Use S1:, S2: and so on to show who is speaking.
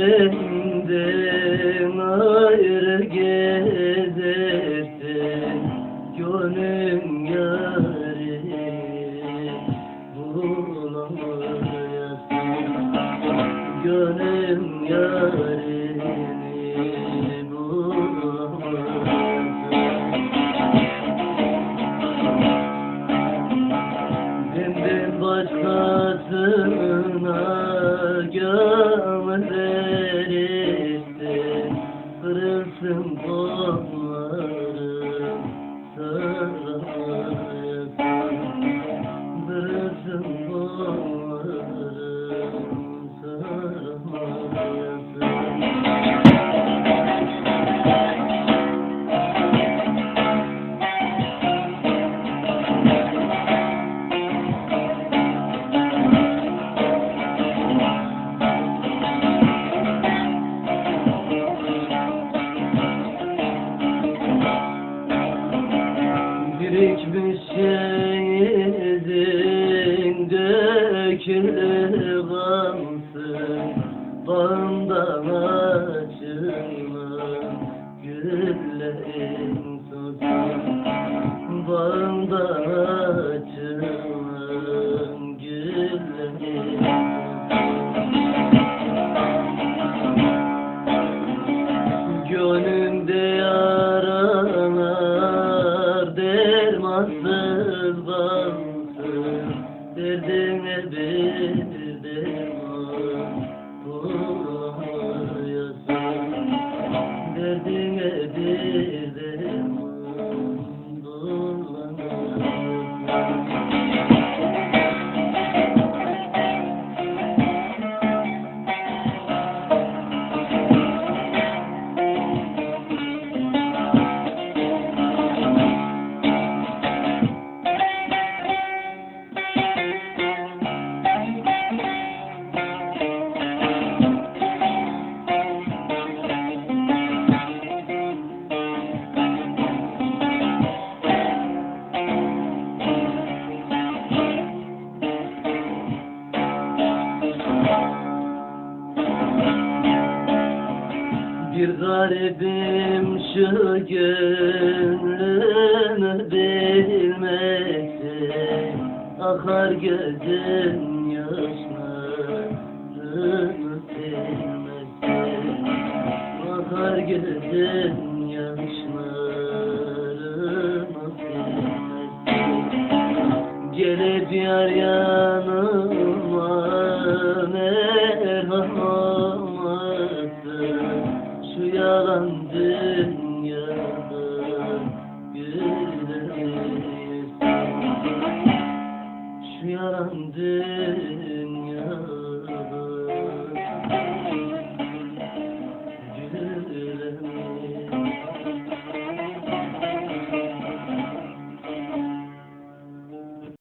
S1: Senden ayrı gezersin Gönlüm yâri bulamayasın Gönlüm yârini Şehidin dökülür gamsın Bağımdan açılan güllerin sussun Bağımdan dermansız bansız Derdine bir derman Bir garibim şu gönlümü bilmekte Akar gözüm yaşlarımı silmekte Akar gözüm yaşlarımı silmekte Gelip yar yanıma Şu yalan dünyada gülemeyiz Şu yalan dünyada